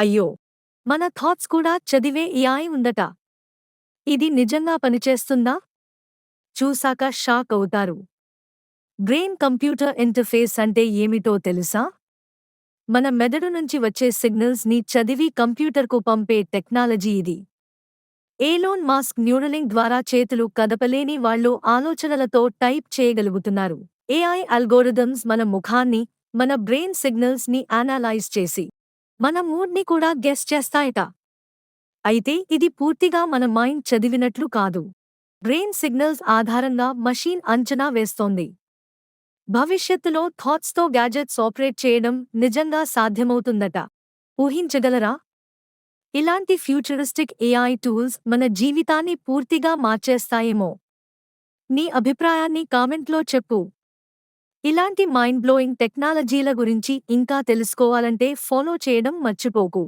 అయ్యో! మన థాట్స్ కూడా చదివే ఏఐ ఉందట. ఇది నిజంగా పనిచేస్తుందా? చూసాక షాక్ అవుతారు. బ్రెయిన్ కంప్యూటర్ ఇంటర్ఫేస్ అంటే ఏమిటో తెలుసా? మన మెదడు నుంచి వచ్చే సిగ్నల్స్ని చదివి కంప్యూటర్కు పంపే టెక్నాలజీ ఇది. ఏలోన్ మాస్క్ న్యూడలింగ్ ద్వారా చేతులు కదపలేని వాళ్ళు ఆలోచనలతో టైప్ చేయగలుగుతున్నారు. ఏఐ అల్గోరిథమ్స్ మన ముఖాన్ని మన బ్రెయిన్ సిగ్నల్స్ని అనలైజ్ చేసి. మన మూడ్ని కూడా గెస్ చేస్తాయట. అయితే ఇది పూర్తిగా మన మైండ్ చదివినట్లు కాదు. బ్రెయిన్ సిగ్నల్స్ ఆధారంగా మషీన్ అంచనా వేస్తోంది. భవిష్యత్తులో థాట్స్తో గ్యాజెట్స్ ఆపరేట్ చేయడం నిజంగా సాధ్యమవుతుందట. ఊహించగలరా? ఇలాంటి ఫ్యూచరిస్టిక్ ఏఐ టూల్స్ మన జీవితాన్ని పూర్తిగా మార్చేస్తాయేమో. నీ అభిప్రాయాన్ని కామెంట్లో చెప్పు. ఇలాంటి మైండ్ బ్లోయింగ్ టెక్నాలజీల గురించి ఇంకా తెలుసుకోవాలంటే ఫాలో చేయడం మర్చిపోకు.